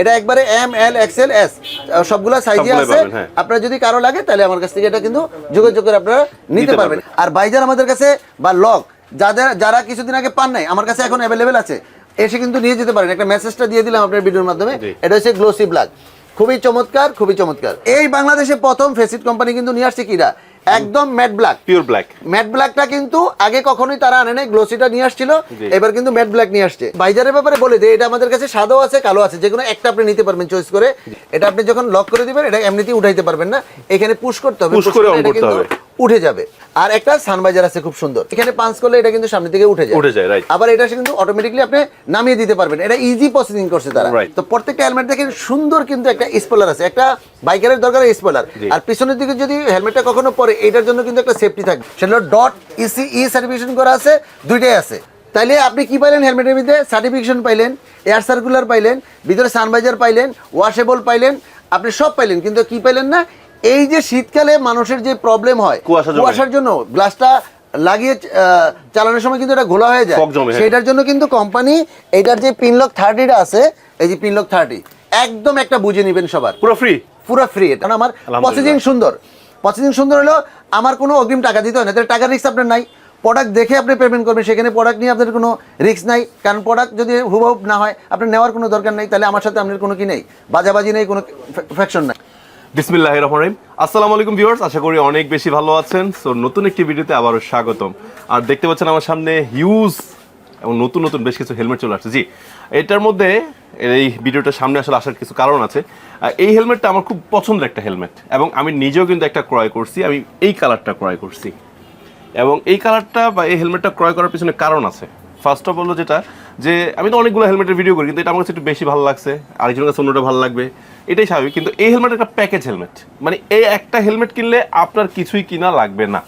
এটা একবারে M L Excel S সবগুলা সাইজে আছে। হ্যাঁ। যদি কারও লাগে তাহলে আমার কাছ থেকে এটা কিন্তু যোগাযোগ করে আপনারা নিতে পারবেন। আর বাইজার আমাদের কাছে বা লক যাদের যারা কিছুদিন আগে পান নাই আমার কাছে এখন অ্যাভেলেবেল আছে। এসে কিন্তু নিয়ে যেতে পারেন। একটা মেসেজটা দিয়ে দিলাম আপনার ভিডিওর মাধ্যমে। এটা হচ্ছে গ্লোসি ব্ল্যাক খুবই চমৎকার খুবই চমৎকার। এই বাংলাদেশে প্রথম ফেসিট কোম্পানি কিন্তু নিয়ে আসছে কিরা? একদম matte black pure black matte ব্ল্যাকটা কিন্তু আগে কখনোই তারা আনে নাই গ্লোসিটা নিয়ে আসছিল এবার কিন্তু ম্যাট ব্ল্যাক নিয়ে আসছে। বাইজারের ব্যাপারে বলে দিই এটা আমাদের কাছে সাদাও আছে কালো আছে যে কোনো একটা আপনি নিতে পারবেন চয়েস করে। এটা আপনি যখন লক করে দিবেন এটা এমনিতেই উঠাইতে পারবেন না। এখানে পুশ করতে হবে Push করে অন করতে হবে। উঠে যাবে। আর একটা সানবাইজার আছে খুব সুন্দর। এখানে পাঁচ করলে এটা কিন্তু সামনে থেকে উঠে যায়। উঠে যায়, right. আবার এটা কিন্তু অটোমেটিকলি আপনি নামিয়ে দিতে পারবেন। এটা ইজি প্রসেসিং করছে তারা। তো প্রত্যেকটা হেলমেট দেখেন সুন্দর কিন্তু একটা স্পলার আছে। একটা বাইকারের দরকার স্পলার আর পিছনের দিকে যদি হেলমেটটা কখনো পরে এটার জন্য কিন্তু একটা সেফটি থাকবে। সেটা ডট ইসি ই সার্টিফিকেশন করা আছে দুইটাই আছে। তাইলে আপনি কি পাইলেন হেলমেটের মধ্যে? সার্টিফিকেশন পাইলেন এয়ার সার্কুলার পাইলেন ভিতরে সানভাইজার পাইলেন ওয়াশেবল পাইলেন আপনি সব পাইলেন। কিন্তু কি পাইলেন না? এই যে শীতকালে মানুষের যে প্রবলেম হয় কুয়াশার জন্য। গ্লাসটা লাগিয়ে চালানোর সময় কিন্তু এটা ঘোলা হয়ে যায়। সেটার জন্য কিন্তু কোম্পানি এটার যে পিনলক থার্টিটা আছে এই যে পিনলক থার্টি একদম একটা বুঝে নেবেন সবার। পুরো ফ্রি পুরো ফ্রি এটা আমার। প্রসেসিং সুন্দর। প্রসেসিং সুন্দর হলো আমার কোনো অগ্রিম টাকা দিতে হয় না। তাহলে টাকার রিস্ক আপনার নাই। প্রোডাক্ট দেখে আপনি পেমেন্ট করবেন সেখানে প্রোডাক্ট নিয়ে আপনার কোনো রিস্ক নাই। কারণ প্রোডাক্ট যদি হুবহুব না হয় আপনার নেওয়ার কোনো দরকার নেই তাহলে আমার সাথে আপনার কোনো কি নেই? বাজাবাজি নেই কোনো ফ্যাকশন নাই। বিসমিল্লাহ রহমান রহিম। আসসালামু আলাইকুম ভিউয়ার্স, আশা করি অনেক বেশি ভালো আছেন। সো নতুন একটি ভিডিওতে আবারও স্বাগতম। আর দেখতে পাচ্ছেন আমার সামনে হিউজ এবং নতুন নতুন বেশ কিছু হেলমেট চলে আসছে। জি, এটার মধ্যে এই ভিডিওটার সামনে আসলে আসার কিছু কারণ আছে। এই হেলমেটটা আমার খুব পছন্দের একটা হেলমেট এবং আমি নিজেও কিন্তু একটা ক্রয় করছি, আমি এই কালারটা ক্রয় করছি। এবং এই কালারটা বা এই হেলমেটটা ক্রয় করার পিছনে কারণ আছে। ফার্স্ট অফ অল যেটা, যে আমি তো অনেকগুলো হেলমেটের ভিডিও করি, কিন্তু এটা আমার কাছে একটু বেশি ভালো লাগছে। আরেকজনের কাছে অন্যটা ভালো লাগবে। এটাই স্বাভাবিক। কিন্তু এই হেলমেট একটা প্যাকেজ হেলমেট মানে এই একটা হেলমেট কিনলে আপনার কিছুই কিনা লাগবে না।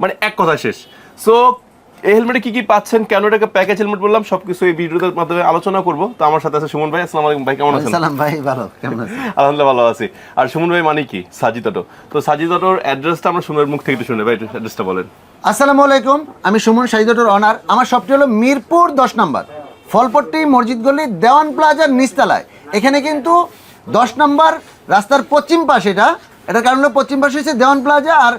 মানে এক কথা শেষ। সো এই হেলমেটে কি কি পাচ্ছেন কেন এটাকে প্যাকেজ হেলমেট বললাম সবকিছু এই ভিডিওর মাধ্যমে আলোচনা করব। তো আমার সাথে আছে সুমন ভাই আসসালামু আলাইকুম ভাই কেমন আছেন? সালাম ভাই ভালো কেমন আছেন? আলহামদুলিল্লাহ ভালো আছি। আর সুমন ভাই মানে কি? সাজিদ অটো। তো সাজিদ অটোর অ্যাড্রেসটা আমরা সুমনের মুখ থেকে একটু শুনে ভাই অ্যাড্রেসটা বলেন। আসসালামু আলাইকুম আমি সুমন শাহিদটোর অনার আমার শপটি হলো মিরপুর দশ নম্বর। ফলপট্টি মসজিদ গলি দেওয়ান প্লাজার নিচতলায়। এখানে কিন্তু দশ নম্বর রাস্তার পশ্চিম পাশ এটা এটার কারণ হলো পশ্চিম পাশে হচ্ছে দেওয়ান প্লাজা আর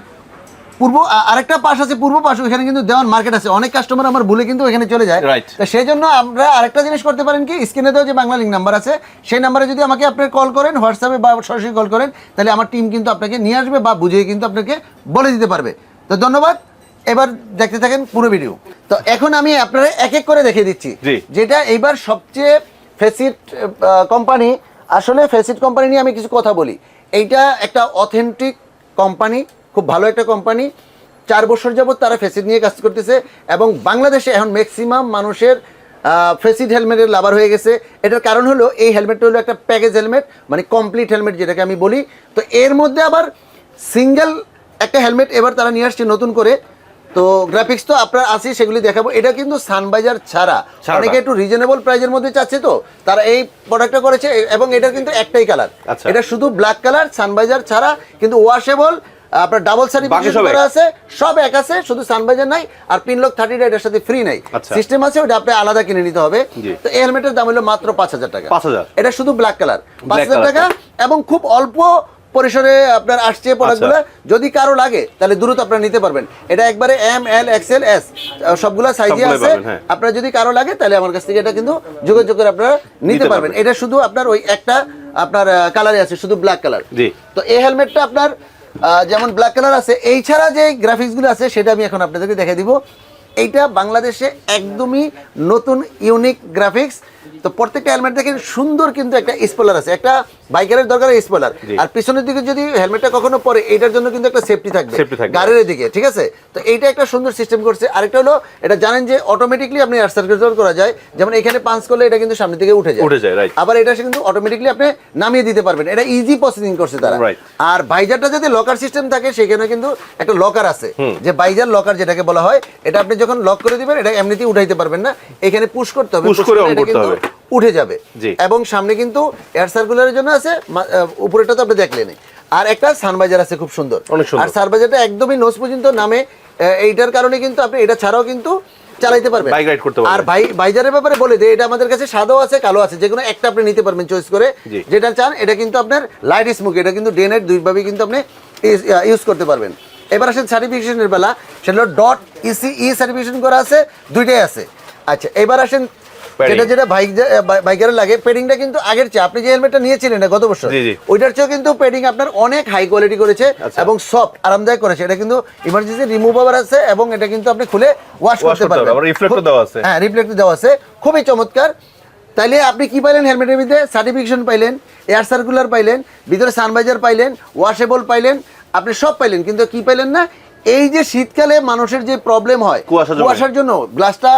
পূর্ব আরেকটা পাশ আছে পূর্ব পাশ ওখানে কিন্তু দেওয়ান মার্কেট আছে। অনেক কাস্টমার আমার ভুলে কিন্তু এখানে চলে যায়। তো সেই জন্য আমরা আরেকটা জিনিস করতে পারেন কি স্ক্রিনে দেওয়া যে বাংলা লিঙ্ক নাম্বার আছে সেই নাম্বারে যদি আমাকে আপনি কল করেন হোয়াটসঅ্যাপে বা সরাসরি কল করেন তাহলে আমার টিম কিন্তু আপনাকে নিয়ে আসবে বা বুঝিয়ে কিন্তু আপনাকে বলে দিতে পারবে। তো ধন্যবাদ। এবার দেখতে থাকেন পুরো ভিডিও তো এখন আমি আপনারা এক এক করে দেখিয়ে দিচ্ছি। যেটা এইবার সবচেয়ে ফেসিট কোম্পানি আসলে ফেসিট কোম্পানি নিয়ে আমি কিছু কথা বলি। এইটা একটা অথেন্টিক কোম্পানি, খুব ভালো একটা কোম্পানি। চার বছর যাবত তারা ফেসিট নিয়ে কাজ করতেছে এবং বাংলাদেশে এখন ম্যাক্সিমাম মানুষের ফেসিট হেলমেটের লাভার হয়ে গেছে। এটার কারণ হলো, এই হেলমেটটা হলো একটা প্যাকেজ হেলমেট মানে কমপ্লিট হেলমেট যেটাকে আমি বলি। তো এর মধ্যে আবার সিঙ্গেল একটা হেলমেট এবার তারা নিয়ে আসছে নতুন করে। তো গ্রাফিক্স তো আপনার আছে সেগুলি দেখাবো। এটা কিন্তু সানবাইজার ছাড়া। অনেকে একটু রিজনেবল প্রাইজের মধ্যে চাচ্ছে তো। তারা এই প্রোডাক্টটা করেছে এবং এটা কিন্তু একটাই কালার আচ্ছা। এটা শুধু ব্ল্যাক কালার সানবাইজার ছাড়া কিন্তু ওয়াশেবল আপনার ডাবল সার্টিফিকেশন করা আছে সব এক আছে শুধু সানবাইজার নাই আর পিনলক থার্টিটা এটার সাথে ফ্রি নাই। আচ্ছা। সিস্টেম আছে ওটা আপনি আলাদা কিনে নিতে হবে। তো এই হেলমেটের দাম হলো মাত্র পাঁচ হাজার টাকা। 5,000 এটা শুধু ব্ল্যাক কালার পাঁচ হাজার টাকা এবং খুব অল্প পরিসরে আপনার আসছে প্রোডাক্টগুলো যদি কারও লাগে তাহলে দ্রুত আপনারা নিতে পারবেন। এটা একবারে এম এল এক্সেল এস সবগুলা সাইজে আছে। হ্যাঁ। আপনার যদি কারও লাগে তাহলে আমার কাছ থেকে এটা কিন্তু যোগাযোগ করে আপনারা নিতে পারবেন। এটা শুধু আপনার ওই একটা আপনার কালারে আছে শুধু ব্ল্যাক কালার জি। তো এই হেলমেটটা আপনার যেমন ব্ল্যাক কালার আছে এই ছাড়া যে গ্রাফিক্সগুলো আছে সেটা আমি এখন আপনাদেরকে দেখে দিব। এইটা বাংলাদেশে একদমই নতুন ইউনিক গ্রাফিক্স তো প্রত্যেকটা হেলমেট দেখেন সুন্দর কিন্তু একটা স্পলার আছে। একটা বাইকারের দরকার স্পলার আর পিছনের দিকে যদি হেলমেটটা কখনো পরে এটার জন্য কিন্তু একটা সেফটি থাকবে। গাড়ির দিকে ঠিক আছে? তো এইটা একটা সুন্দর সিস্টেম করছে। আরেকটা হলো এটা জানেন যে অটোমেটিকলি আপনি এয়ার সার্কুলেশন করা যায়। যেমন এখানে পাঁচ করলে এটা কিন্তু সামনে থেকে উঠে যায়। উঠে যায়, right. আবার এটা কিন্তু অটোমেটিকলি আপনি নামিয়ে দিতে পারবেন। এটা ইজি প্রসেসিং করছে তারা। আর বাইজারটা যদি লকার সিস্টেম থাকে সেখানে কিন্তু একটা লকার আছে। যে বাইজার লকার যেটাকে বলা হয় এটা আপনি যখন লক করে দিবেন এটা এমনিতেই উঠাইতে পারবেন না। এখানে পুশ করতে হবে push করে এটা করতে হবে। উঠে যাবে। এবং সামনে কিন্তু এয়ার সার্কুলারের জন্য আছে উপরেটা তো আপনি দেখলেন আর একটা সানবাইজার আছে খুব সুন্দর। আর সানবাইজারটা একদমই নোজ পর্যন্ত নামে এইটার কারণে কিন্তু আপনি এটা ছাড়াও কিন্তু চালাইতে পারবেন। Bike ride করতে পারবেন। আর ভাই বাইজারের ব্যাপারে বলে দিই এটা আমাদের কাছে সাদাও আছে কালো আছে যে কোনো একটা আপনি নিতে পারবেন চয়েস করে। যেটা চান এটা কিন্তু আপনার লাইট স্মোক এটা কিন্তু ডে নাইট দুইভাবেই কিন্তু আপনি ইউজ করতে পারবেন। এবার আসেন সার্টিফিকেশনের বেলা সেটা ডট ইসি ই সার্টিফিকেশন করা আছে দুইটাই আছে আচ্ছা এবার আসেন। যেটা যেটা বাইক বাইকারে লাগে পেডিংটা কিন্তু আগের চেয়ে আপনি যে হেলমেটটা নিয়েছিলেন না গত বছর। ওইটার চেয়েও কিন্তু পেডিং আপনার অনেক হাই কোয়ালিটি করেছে আচ্ছা। এবং সফট আরামদায়ক করেছে এটা কিন্তু ইমার্জেন্সি রিমুভার আছে এবং এটা কিন্তু আপনি খুলে ওয়াশ করতে পারবেন reflector দেওয়া আছে। হ্যাঁ রিফ্লেক্টর দেওয়া আছে খুবই চমৎকার তাইলে আপনি কি পাইলেন হেলমেটের মধ্যে সার্টিফিকেশন পাইলেন এয়ার সার্কুলার পাইলেন ভিতরে সানভাইজার পাইলেন ওয়াশেবল পাইলেন আপনি সব পাইলেন কিন্তু কি পাইলেন না? এই যে শীতকালে মানুষের যে প্রবলেম হয় কুয়াশার জন্য। গ্লাসটা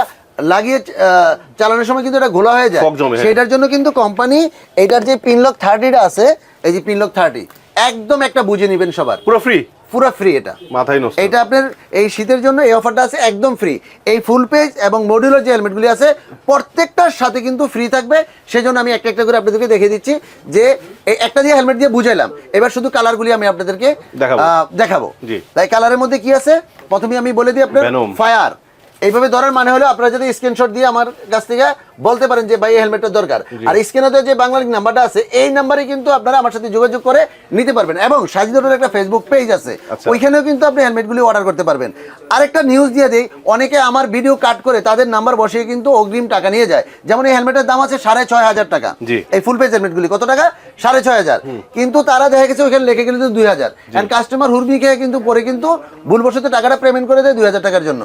লাগিয়ে আহ, চালানোর সময় কিন্তু এটা ঘোলা হয়ে যায়। সেটার জন্য কিন্তু কোম্পানি এটার যে পিনলক থার্টিটা আছে এই যে পিনলক থার্টি একদম একটা বুঝে নেবেন সবার। পুরো ফ্রি পুরো ফ্রি এটা। মাথায় নষ্ট। এটা আপনার এই শীতের জন্য এই অফারটা আছে একদম ফ্রি এই ফুল পেজ এবং মডিউলার যে হেলমেটগুলি আছে প্রত্যেকটার সাথে কিন্তু ফ্রি থাকবে। সেজন্য আমি একটা একটা করে আপনাদেরকে দেখিয়ে দিচ্ছি যে এই একটা দিয়ে হেলমেট দিয়ে বুঝাইলাম। এবার শুধু কালারগুলি আমি আপনাদেরকে দেখাবো। তাই কালারের মধ্যে কি আছে? প্রথমে আমি বলে দিই আপনার ফায়ার এইভাবে ধরার মানে হলো আপনারা যদি স্ক্রিনশট দিয়ে আমার কাছ থেকে বলতে পারেন যে ভাই এই হেলমেটটা দরকার। আর স্ক্রিনে যে বাংলা নাম্বারটা আছে এই নাম্বারে কিন্তু আপনারা আমার সাথে যোগাযোগ করে নিতে পারবেন। এবং সাজিদুরের একটা ফেসবুক পেজ আছে আচ্ছা। ওইখানেও কিন্তু আপনি হেলমেটগুলি অর্ডার করতে পারবেন। আরেকটা নিউজ দিয়ে দেই অনেকে আমার ভিডিও কাট করে তাদের নাম্বার বসিয়ে কিন্তু অগ্রিম টাকা নিয়ে যায়। যেমন এই হেলমেটের দাম আছে সাড়ে ছয় হাজার টাকা। এই ফুল পেজ হেলমেটগুলি কত টাকা? সাড়ে ছয় হাজার। কিন্তু তারা দেখা গেছে ওইখানে লিখে গেলে দুই হাজার। এন্ড কাস্টমার হুরমি খেয়ে কিন্তু পরে কিন্তু ভুলবশত টাকাটা পেমেন্ট করে দেয় দুই হাজার টাকার জন্য।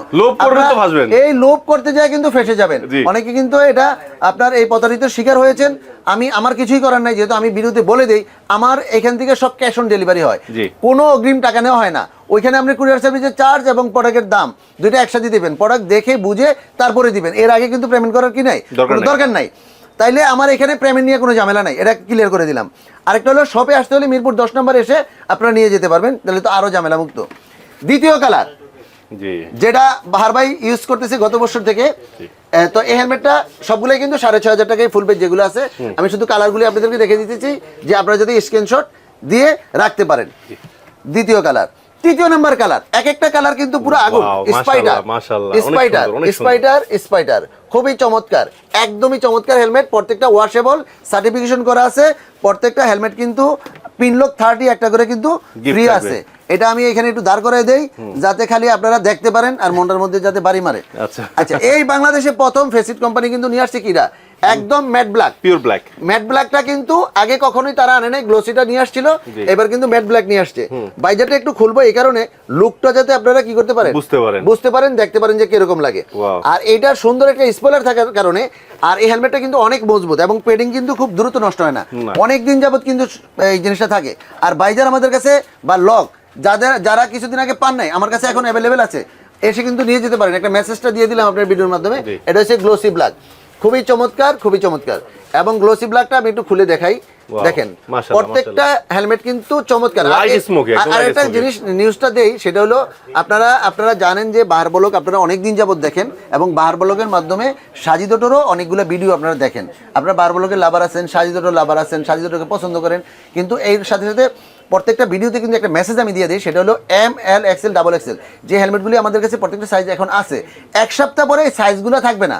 এই লোভ করতে যায় কিন্তু ফেসে যাবেন। অনেকে কিন্তু এটা আপনার এই প্রতারিত শিকার হয়েছেন। আমি আমার কিছুই করার নাই যেহেতু আমি বিরুদ্ধে বলে দেই আমার এখান থেকে সব ক্যাশ অন ডেলিভারি হয়। কোনো অগ্রিম টাকা নেওয়া হয় না। ওইখানে আপনি কুরিয়ার সার্ভিসের চার্জ এবং প্রোডাক্টের দাম দুইটা একসাথে দিবেন। প্রোডাক্ট দেখে বুঝে তারপরে দিবেন। এর আগে কিন্তু পেমেন্ট করার কি নাই? দরকার নাই। তাইলে আমার এখানে পেমেন্ট নিয়ে কোনো ঝামেলা নাই। এটা ক্লিয়ার করে দিলাম। আরেকটা হলো শপে আসতে হলে মিরপুর দশ নম্বর এসে আপনারা নিয়ে যেতে পারবেন তাহলে তো আরও ঝামেলা মুক্ত দ্বিতীয় কালার যেটা বাহার ভাই ইউজ করতেছে গত বছর থেকে তো এই হেলমেটটা সবগুলোই কিন্তু সাড়ে ছয় হাজার টাকায় ফুল পেজ যেগুলো আছে আমি শুধু কালারগুলি আপনাদেরকে দেখে দিতেছি যে আপনারা যদি স্ক্রিনশট দিয়ে রাখতে পারেন। দ্বিতীয় কালার তৃতীয় নাম্বার কালার এক একটা কালার কিন্তু পুরো আগুন। Spider spider. স্পাইডার স্পাইডার খুবই চমৎকার। একদমই চমৎকার হেলমেট প্রত্যেকটা ওয়াশেবল সার্টিফিকেশন করা আছে প্রত্যেকটা হেলমেট কিন্তু পিনলক থার্টি একটা করে কিন্তু ফ্রি আছে। এটা আমি এখানে একটু দাঁড় করে দেই যাতে খালি আপনারা দেখতে পারেন আর মনটার মধ্যে যাতে বাড়ি মারে। আচ্ছা। আচ্ছা এই বাংলাদেশে প্রথম ফেসিট কোম্পানি কিন্তু নিয়ে আসছে কিরা? একদম matte black pure black matte ব্ল্যাকটা কিন্তু আগে কখনোই তারা আনে নাই গ্লোসিটা নিয়ে আসছিল এবার কিন্তু ম্যাট ব্ল্যাক নিয়ে আসছে। বাইজারটা একটু খুলবো এই কারণে লুকটা যাতে আপনারা কি করতে পারেন? বুঝতে পারেন। বুঝতে পারেন দেখতে পারেন যে কীরকম লাগে। আর এইটার সুন্দর একটা স্পয়লার থাকার কারণে আর এই হেলমেটটা কিন্তু অনেক মজবুত এবং পেডিং কিন্তু খুব দ্রুত নষ্ট হয় না। অনেক দিন যাবত কিন্তু এই জিনিসটা থাকে। আর বাইজার আমাদের কাছে বা লক যাদের যারা কিছুদিন আগে পান নাই আমার কাছে এখন অ্যাভেলেবেল আছে। এসে কিন্তু নিয়ে যেতে পারেন। একটা মেসেজটা দিয়ে দিলাম আপনার ভিডিওর মাধ্যমে। এটা হচ্ছে গ্লোসি ব্ল্যাক খুবই চমৎকার খুবই চমৎকার। এবং গ্লোসি ব্ল্যাকটা আমি একটু খুলে দেখাই। দেখেন প্রত্যেকটা হেলমেট কিন্তু চমৎকার। আর একটা জিনিস নিউজটা দেই সেটা হলো আপনারা আপনারা জানেন যে বাহার বলক আপনারা অনেক দিন যাবত দেখেন এবং বাহার বলকের মাধ্যমে সাজিদোটোরও অনেকগুলো ভিডিও আপনারা দেখেন। আপনারা বাহার বলকের লাভার আছেন সাজিদোটোর লাভার আছেন সাজিদোটোকে পছন্দ করেন। কিন্তু এর সাথে সাথে প্রত্যেকটা ভিডিওতে কিন্তু একটা মেসেজ আমি দিয়ে দিই সেটা হলো M L XL double XL যে হেলমেটগুলি আমাদের কাছে প্রত্যেকটা সাইজ এখন আছে এক সপ্তাহ পরে এই সাইজগুলো থাকবে না।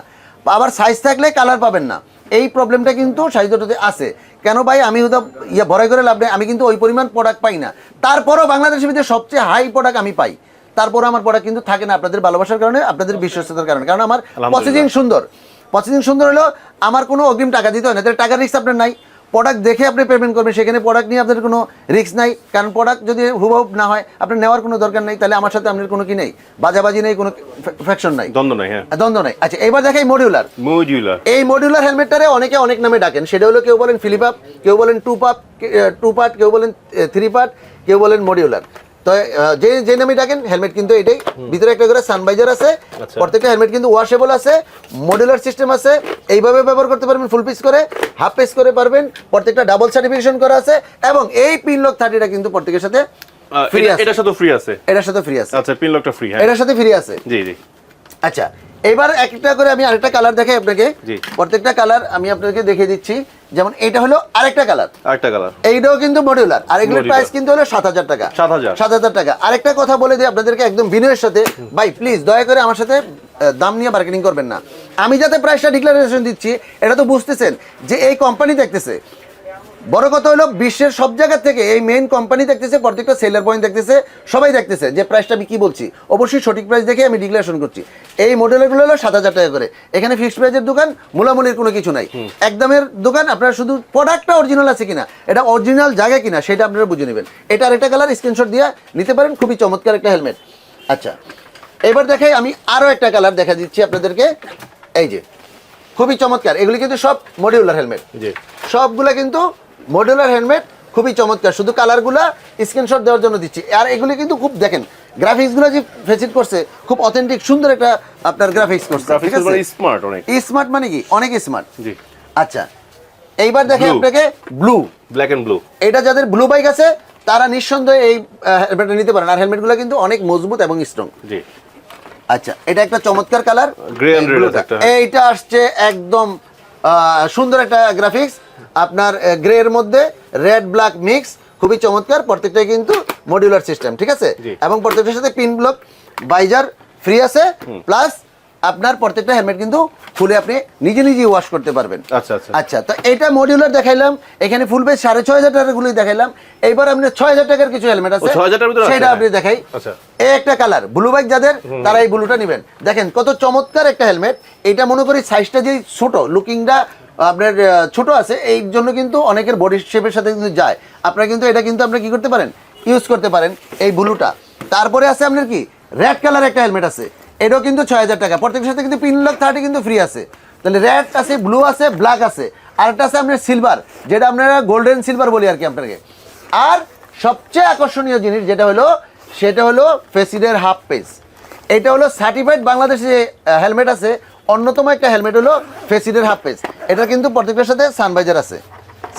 আবার সাইজ থাকলে কালার পাবেন না। এই প্রবলেমটা কিন্তু সাইজটাতে আছে। কেন ভাই? আমি হয়তো ইয়ে ভরাই করে লাভ নেই। আমি কিন্তু ওই পরিমাণ প্রোডাক্ট পাই না। তারপরও বাংলাদেশের ভিতরে সবচেয়ে হাই প্রোডাক্ট আমি পাই। তারপরও আমার প্রোডাক্ট কিন্তু থাকে না আপনাদের ভালোবাসার কারণে আপনাদের বিশ্বস্ততার কারণে। কারণ আমার। প্রসেসিং সুন্দর। প্রসেসিং সুন্দর হলো আমার কোনো অগ্রিম টাকা দিতে হয় না। তাহলে টাকার রিস্ক আপনার নাই। প্রোডাক্ট দেখে আপনি পেমেন্ট করবেন সেখানে প্রোডাক্ট নিয়ে আপনাদের কোনো রিস্ক নাই। কারণ প্রোডাক্ট যদি হুবহুব না হয় আপনার নেওয়ার কোনো দরকার নেই তাহলে আমার সাথে আপনার কোনো কি নেই? বাজাবাজি নেই কোনো ফ্যাকশন নাই। দ্বন্দ্ব নাই হ্যাঁ। দ্বন্দ্ব নাই। আচ্ছা এবার দেখাই মডিউলার মডিউলার এই মডিউলার হেলমেটটারে অনেকে অনেক নামে ডাকেন। সেটা হলো কেউ বলেন ফিলিপ আপ কেউ বলেন টু পাপ টু পার্ট কেউ বলেন থ্রি পার্ট কেউ বলেন মডিউলার তো যে যে নামে ডাকেন হেলমেট কিন্তু এটাই। ভিতরে একটা করে সানভাইজার আছে আচ্ছা। প্রত্যেকটা হেলমেট কিন্তু ওয়াশেবল আছে মডুলার সিস্টেম আছে এইভাবে ব্যবহার করতে পারবেন ফুল পিস করে হাফ পিস করে পারবেন প্রত্যেকটা ডাবল সার্টিফিকেশন করা আছে এবং এই পিন লক থার্টিটা কিন্তু প্রত্যেকের সাথে ফ্রি আছে। এটার সাথে ফ্রি আছে? এটার সাথে ফ্রি আছে। আচ্ছা পিন লকটা ফ্রি হ্যাঁ। এটার সাথে ফ্রি আছে। জি জি। আচ্ছা এবার একটা করে আমি আরেকটা কালার দেখাই আপনাকে। প্রত্যেকটা কালার আমি আপনাকে দেখিয়ে দিচ্ছি। যেমন এটা হলো আরেকটা কালার আরেকটা কালার এইটাও কিন্তু মডিউলার আর এগুলোর প্রাইস কিন্তু হলো সাত হাজার টাকা। 7,000 সাত হাজার টাকা। আরেকটা কথা বলে দিই আপনাদেরকে একদম বিনয়ের সাথে। ভাই প্লিজ দয়া করে আমার সাথে দাম নিয়ে বার্গেনিং করবেন না। আমি যাতে প্রাইসটা ডিক্লারেশন দিচ্ছি এটা তো বুঝতেছেন যে এই কোম্পানি দেখতেছে। বড় কথা হলো বিশ্বের সব জায়গা থেকে এই মেইন কোম্পানি দেখতেছে প্রত্যেকটা সেলার পয়েন্ট দেখতেছে সবাই দেখতেছে যে প্রাইসটা আমি কি বলছি। অবশ্যই সঠিক প্রাইস দেখে আমি ডিক্লারেশন করছি। এই মডেলগুলো হলো সাত হাজার টাকা করে। এখানে ফিক্সড প্রাইসের দোকান মূলামূলির কোনো কিছু নাই। একদমের দোকান আপনারা শুধু প্রোডাক্টটা অরিজিনাল আছে কিনা এটা অরিজিনাল জায়গা কিনা সেটা আপনারা বুঝে নেবেন। এটার একটা কালার স্ক্রিনশট দিয়ে নিতে পারেন খুবই চমৎকার একটা হেলমেট আচ্ছা এবার দেখাই আমি আরও একটা কালার দেখা দিচ্ছি আপনাদেরকে। এই যে খুবই চমৎকার। এগুলি কিন্তু সব মডিউলার হেলমেট সবগুলা কিন্তু মডুলার হেলমেট খুবই চমৎকার। শুধু কালারগুলা স্ক্রিনশট দেওয়ার জন্য দিচ্ছি। আর এগুলি কিন্তু খুব দেখেন গ্রাফিক্সগুলো যে ফেসিট করছে খুব অথেন্টিক সুন্দর একটা আপনার গ্রাফিক্স করছে আছে? মানে স্মার্ট অনেক। স্মার্ট মানে কি? অনেক স্মার্ট জি। আচ্ছা এইবার দেখেন আপনাকে ব্লু ব্ল্যাক এন্ড ব্লু এটা যাদের ব্লু বাইক আছে তারা নিঃসন্দেহে এই হেলমেটটা নিতে পারেন। আর হেলমেটগুলো কিন্তু অনেক মজবুত এবং স্ট্রং জি। আচ্ছা এটা একটা চমৎকার কালার আছে এইটা আসছে একদম সুন্দর একটা গ্রাফিক্স আপনার গ্রে এর মধ্যে রেড ব্ল্যাক মিক্স খুবই চমৎকার প্রত্যেকটাই কিন্তু মডিউলার সিস্টেম ঠিক আছে? এবং প্রত্যেকটার সাথে পিন ব্লক বাইজার ফ্রি আছে প্লাস আপনার প্রত্যেকটা হেলমেট কিন্তু ফুলে আপনি নিজে নিজে ওয়াশ করতে পারবেন। আচ্ছা, আচ্ছা। আচ্ছা তো এটা মডিউলার দেখাইলাম এখানে ফুল পেজ সাড়ে ছয় হাজার টাকার গুলি দেখাইলাম। এইবার আপনি ছয় হাজার টাকার কিছু হেলমেট আছে 6,000 টাকার ভিতরে আছে? সেটা আপনি দেখাই। আচ্ছা। এই একটা কালার ব্লু বাইক যাদের তারা এই ব্লুটা নেবেন। দেখেন কত চমৎকার একটা হেলমেট এটা মনে করি সাইজটা যে ছোট লুকিংটা আপনার ছোট আছে, এই জন্য কিন্তু অনেকের বডি শেপের সাথে কিন্তু যায়। আপনারা কিন্তু এটা কিন্তু আপনি কি করতে পারেন? ইউজ করতে পারেন এই ব্লুটা। তারপরে আছে আপনার কি? রেড কালার একটা হেলমেট আছে। এটাও কিন্তু ছয় হাজার টাকা। প্রত্যেকের সাথে কিন্তু পিন লক থার্টি কিন্তু ফ্রি আছে। তাহলে রেড আছে ব্লু আছে ব্ল্যাক আছে। আর একটা আছে আপনার সিলভার যেটা আপনারা গোল্ডেন সিলভার বলি আর কি আপনাকে। আর সবচেয়ে আকর্ষণীয় জিনিস যেটা হলো, সেটা হলো ফেসিডের হাফ পেজ এটা হলো সার্টিফাইড বাংলাদেশে হেলমেট আছে অন্যতম একটা হেলমেট হলো ফেসিডের হাফ পেজ এটা কিন্তু প্রত্যেকটার সাথে সানবাইজার আছে।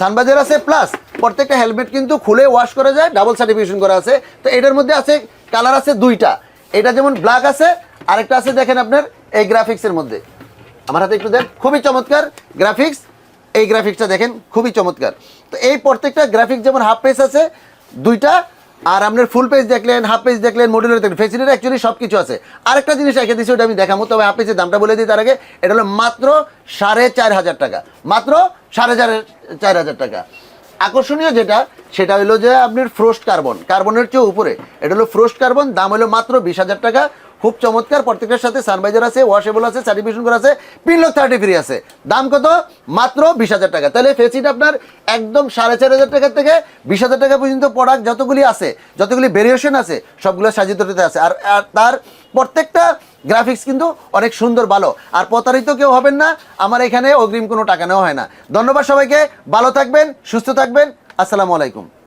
সানবাইজার আছে প্লাস প্রত্যেকটা হেলমেট কিন্তু খুলে ওয়াশ করা যায় ডাবল সার্টিফিকেশন করা আছে। তো এটার মধ্যে আছে কালার আছে দুইটা। এটা যেমন ব্ল্যাক আছে, আরেকটা আছে দেখেন আপনার, এই গ্রাফিক্সের মধ্যে। আমার হাতে একটু দেন, খুবই চমৎকার গ্রাফিক্স এই গ্রাফিক্সটা দেখেন, খুবই চমৎকার। তো এই প্রত্যেকটা গ্রাফিক্স যেমন হাফ পেজ আছে, দুইটা আর আপনার ফুল পেজ দেখলেন হাফ পেজ দেখলেন মডুলার দেখলেন ফেসিলিটি অ্যাকচুয়ালি সব কিছু আছে। আরেকটা জিনিস রেখে দিচ্ছি ওটা আমি দেখাবো, তবে হাফ পেজের দামটা বলে দিই তার আগে, এটা হলো মাত্র সাড়ে চার হাজার টাকা। মাত্র সাড়ে চার চার হাজার টাকা। আকর্ষণীয় যেটা, সেটা হলো যে আপনার ফ্রোস্ট কার্বন কার্বনের চেয়ে উপরে। এটা হলো ফ্রোস্ট কার্বন দাম হলো মাত্র বিশ হাজার টাকা। খুব চমৎকার প্রত্যেকটার সাথে সানবাইজার আছে ওয়াশেবল আছে সার্টিফিকেশন করা আছে পিন লক থার্টি ফ্রি আছে। দাম কত? মাত্র বিশ হাজার টাকা। তাহলে ফেসিট আপনার একদম সাড়ে চার হাজার টাকা থেকে বিশ হাজার টাকা পর্যন্ত প্রোডাক্ট যতগুলি আছে, যতগুলি ভেরিয়েশন আছে, সবগুলো সাজিতটিতে আছে। আর তার প্রত্যেকটা গ্রাফিক্স কিন্তু অনেক সুন্দর, ভালো। আর প্রতারিত কেউ হবেন না, আমার এখানে অগ্রিম কোনো টাকা নেওয়া হয় না। ধন্যবাদ সবাইকে, ভালো থাকবেন, সুস্থ থাকবেন। আসসালামু আলাইকুম।